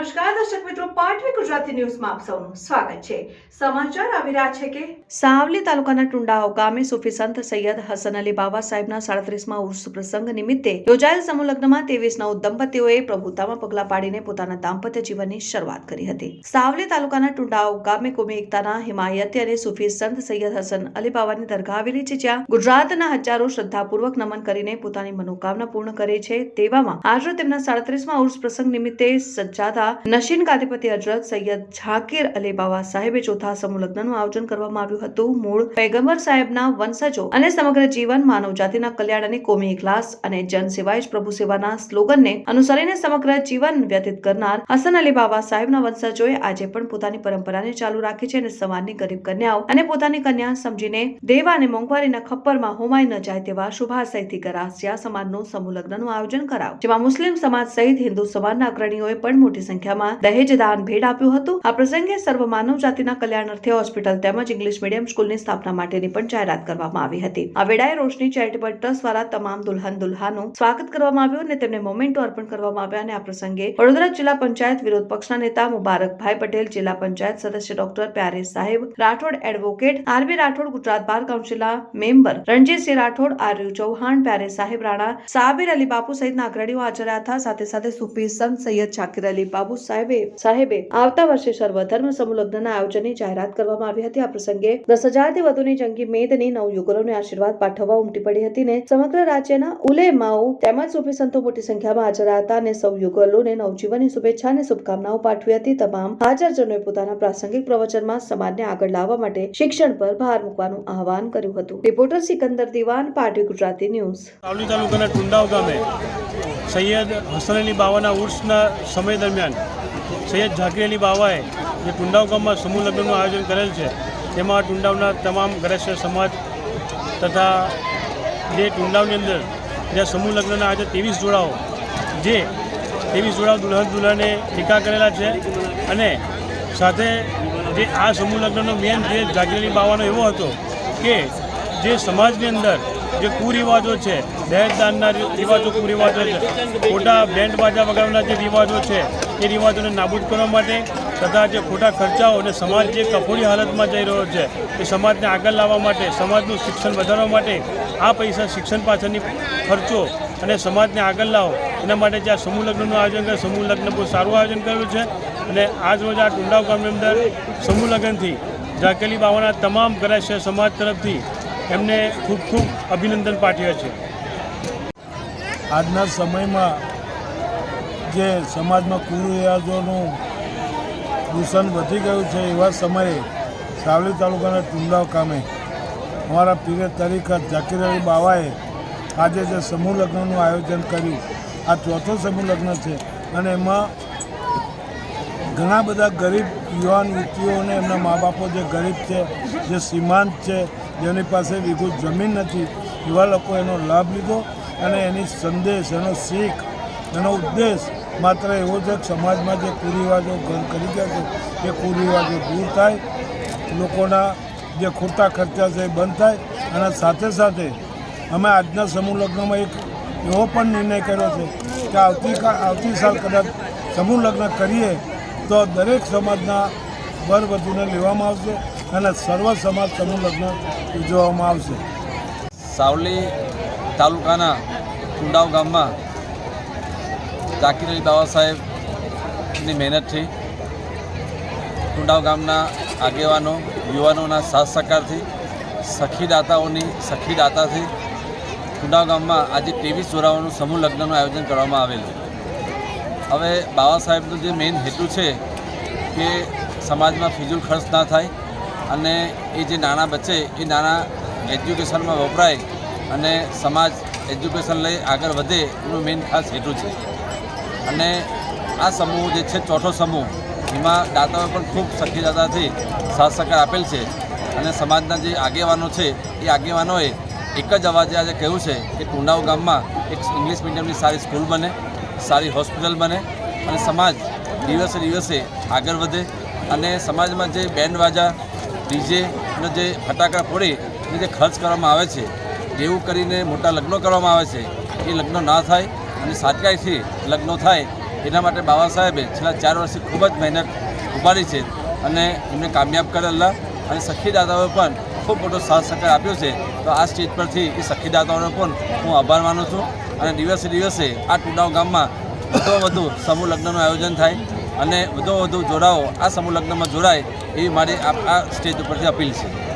નમસ્કાર, દર્શક મિત્રો, પાટવી ગુજરાતી ન્યૂઝમાં આપ સૌનું સ્વાગત છે. સમાચાર આવી રહ્યા છે કે સાવલી તાલુકાના ટુંડાઓ ગામે સુફી સંત સૈયદ હસન અલી બાબા સાહેબના સાડત્રીસમાં ઉર્સ પ્રસંગ નિમિત્તે યોજાયેલ સમૂહ લગ્નમાં ત્રેવીસ નવ દંપતીઓએ પ્રભુતામાં પગલા પાડીને પોતાના દાંપત્ય જીવનની શરૂઆત કરી હતી. સાવલી તાલુકાના ટુંડાઓ ગામે કોમી એકતાના હિમાયતી અને સુફી સંત સૈયદ હસન અલી બાબાની દરગાહ આવેલી છે, જ્યાં ગુજરાતના હજારો શ્રદ્ધાપૂર્વક નમન કરીને પોતાની મનોકામના પૂર્ણ કરે છે. તેવામાં આજે તેમના સાડત્રીસમાં ઉર્સ પ્રસંગ નિમિત્તે સજ્જાદા નશીન ગાદીપતિ હજરત સૈયદ ઝાકીર અલી બાબા સાહેબે ચોથા સમૂહ લગ્નનું આયોજન કરવામાં આવ્યું હતું. મૂળ પૈગંબર સાહેબના વંશજો અને સમગ્ર જીવન માનવ જાતિના કલ્યાણ અને કોમી ઇખલાસ અને જન સેવાય જ પ્રભુ સેવાના સ્લોગનને અનુસરીને સમગ્ર જીવન વ્યતીત કરનાર હસન અલી બાબા સાહેબના વંશજોએ આજે પણ પોતાની પરંપરાને ચાલુ રાખી છે અને સમાજની ગરીબ કન્યાઓ અને પોતાની કન્યા સમજીને દેવા અને મોંઘવારીના ખપ્પરમાં હોમાઈ ન જાય તેવા શુભાશયથી ગરાસિયા સમાજનું સમૂહ લગ્નનું આયોજન કરાવ જેમાં મુસ્લિમ સમાજ સહિત હિન્દુ સમાજના અગ્રણીઓએ પણ મોટી સંખ્યામાં દહેજ દાન ભેટ આપ્યું હતું. આ પ્રસંગે સર્વ માનવ જાતિના કલ્યાણ અર્થે હોસ્પિટલ તેમજ ઇંગ્લિશ મીડિયમ સ્કૂલની સ્થાપના માટેની પણ જાહેરાત કરવામાં આવી હતી. આ વેળાએ રોશની ચેરિટેબલ ટ્રસ્ટ દ્વારા તમામ દુલ્હન દુલ્હાનું સ્વાગત કરવામાં આવ્યું અને તેમને મોમેન્ટો અર્પણ કરવામાં આવ્યા અને આ પ્રસંગે વડોદરા જિલ્લા પંચાયત વિરોધ પક્ષના નેતા મુબારકભાઈ પટેલ, જિલ્લા પંચાયત સદસ્ય ડોક્ટર પ્યારે સાહેબ, Rathod advocate RB Rathod, Gujarat bar કાઉન્સિલના મેમ્બર રણજીતસિંહ રાઠોડ આર્યુ ચૌહાણ પ્યારે સાહેબ રાણા, સાબિર અલી બાપુ સહિતના અગ્રણીઓ હાજર હતા. સાથે સાથે સુફી સંત સૈયદ શાકિર અલી બાબુ સાહેબે સાહેબે આવતા વર્ષે સર્વધર્મ સમુલગ્નના આયોજનની જાહેરાત કરવામાં આવી હતી. આ પ્રસંગે દસ હજારથી વધુની જંગી મેદની નવ યુગલોને આશીર્વાદ પાઠવવા ઉમટી પડી હતી ને સમગ્ર રાજ્યના ઉલેમાઓ તેમજ સુફી સંતો મોટી સંખ્યામાં હાજર હતા અને સૌ યુગલોને નવજીવનની શુભેચ્છા અને શુભકામનાઓ પાઠવી હતી. તમામ હાજરજનોએ પોતાના પ્રાસંગિક પ્રવચનમાં સમાજને આગળ લાવવા માટે શિક્ષણ પર ભાર મૂકવાનું આહવાન કર્યું હતું. રિપોર્ટર સિકંદર દિવાન પાટી ગુજરાતી ન્યૂઝ. તાલુકાના ટુંડાવ ગામે સૈયદ હસન અલી બાવાના ઉર્સના સમય દરમિયાન સૈયદ ઝાકીર અલી બાવાએ જે ટુંડાવ ગામમાં સમૂહ લગ્નનું આયોજન કરેલ છે, તેમાં ટુંડાવના તમામ ગ્રસ્ય સમાજ તથા જે ટુંડાવની અંદર જ્યાં સમૂહ લગ્નના આજે ત્રેવીસ જોડાઓ, જે ત્રેવીસ જોડાઓ દુલ્હન દુલ્હને ટીકા કરેલા છે અને સાથે જે આ સમૂહ લગ્નનો મેન જે અલી બાવાનો એવો હતો કે જે સમાજની અંદર જે કુરિવાજો છે દહેજદાનના રિવાજો, કુરિવાજો છે, ખોટા બેન્ડ બાજા વગાડવાના જે રિવાજો છે, એ રિવાજોને નાબૂદ કરવા માટે તથા જે ખોટા ખર્ચાઓ અને સમાજ જે કફોડી હાલતમાં જઈ રહ્યો છે, એ સમાજને આગળ લાવવા માટે, સમાજનું શિક્ષણ વધારવા માટે આ પૈસા શિક્ષણ પાછળની ખર્ચો અને સમાજને આગળ લાવો. એના માટે જે આ સમૂહ લગ્નનું આયોજન કરે સમૂહ લગ્ન બહુ સારું આયોજન કર્યું છે અને આજ રોજ આ ટુંડાવ ગામની અંદર સમૂહ લગ્નથી ઝાકેલી બાવાના તમામ ગ્રાસ્ય સમાજ તરફથી એમને ખૂબ ખૂબ અભિનંદન પાઠવ્યા છે. આજના સમયમાં જે સમાજમાં કુરિવાજોનું દૂષણ વધી ગયું છે એવા સમયે સાવલી તાલુકાના ટુંડાવ ગામે અમારા પીરે તરીકે ઝાકીર અલી બાવાએ આજે જે સમૂહ લગ્નનું આયોજન કર્યું, આ ચોથો સમૂહ લગ્ન છે અને એમાં ઘણા બધા ગરીબ યુવાન યુવતીઓને એમના મા બાપો જે ગરીબ છે, જે સીમાંત છે જેની પાસે વીઘુ જમીન નથી. એવા લોકો એનો લાભ લીધો અને એની સંદેશ, એનો શીખ, એનો ઉદ્દેશ માત્ર એવો છે સમાજમાં જે કુરિવાજો ઘર કરી ગયા છે, એ કુરિવાજો દૂર થાય, લોકોના જે ખોટા ખર્ચા છે એ બંધ થાય અને સાથે સાથે અમે આજના સમૂહ લગ્નમાં એક એવો પણ નિર્ણય કર્યો છે કે આવતીકાલ આવતી સાલ કદાચ સમૂહ લગ્ન કરીએ તો દરેક સમાજના વર વધુને લેવામાં આવશે. અને સર્વ સમાજ સમૂહ લગ્ન ઉજવવામાં આવશે. સાવલી તાલુકાના કુંડાવ ગામમાં ઝાકીર અલી બાબા સાહેબની મહેનતથી કુંડાવ ગામના આગેવાનો, યુવાનોના સાથ સહકારથી સખીદાતાઓની સખીદાતાથી કુંડાવ ગામમાં આજે ત્રેવીસ જોરાઓનું સમૂહ લગ્નનું આયોજન કરવામાં આવેલું. હવે બાબા સાહેબનો જે મેઇન હેતુ છે કે સમાજમાં ફિજુલ ખર્ચ ના થાય અને એ જે નાણાં બચે એ નાણાં એજ્યુકેશનમાં વપરાય અને સમાજ એજ્યુકેશન લઈ આગળ વધે એનું મેઇન ખાસ હેતુ છે. અને આ સમૂહ જે છે, ચોથો સમૂહ, એમાં દાતાઓએ પણ ખૂબ સખીદાતાથી સાથ સહકાર આપેલ છે અને સમાજના જે આગેવાનો છે, એ આગેવાનોએ એક જ અવાજે આજે કહ્યું છે કે ટુંડાવ ગામમાં એક ઇંગ્લિશ મીડિયમની સારી સ્કૂલ બને, સારી હોસ્પિટલ બને અને સમાજ દિવસે દિવસે આગળ વધે અને સમાજમાં જે બેન્ડ વાજા ડીજે જે ફટાકડા ફોડી અને જે ખર્ચ કરવામાં આવે છે, એવું કરીને મોટા લગ્નો કરવામાં આવે છે, એ લગ્નો ના થાય અને સાચકાઈથી લગ્નો થાય, એના માટે બાબા સાહેબે છેલ્લા ચાર વર્ષથી ખૂબ જ મહેનત ઉપાડી છે અને એમને કામયાબ કરેલા અને સખીદાતાઓએ પણ ખૂબ મોટો સાથ સહકાર આપ્યો છે. તો આ સ્ટેજ પરથી એ સખીદાતાઓનો પણ હું આભાર માનું છું. અને દિવસે દિવસે આ ટુંડાવ ગામમાં વધુ વધુ સમૂહ લગ્નનું આયોજન થાય. અને વધુ વધુ જોડાઓ આ સમૂહ લગ્નમાં જોડાય એવી મારી આ સ્ટેજ ઉપરથી અપીલ છે.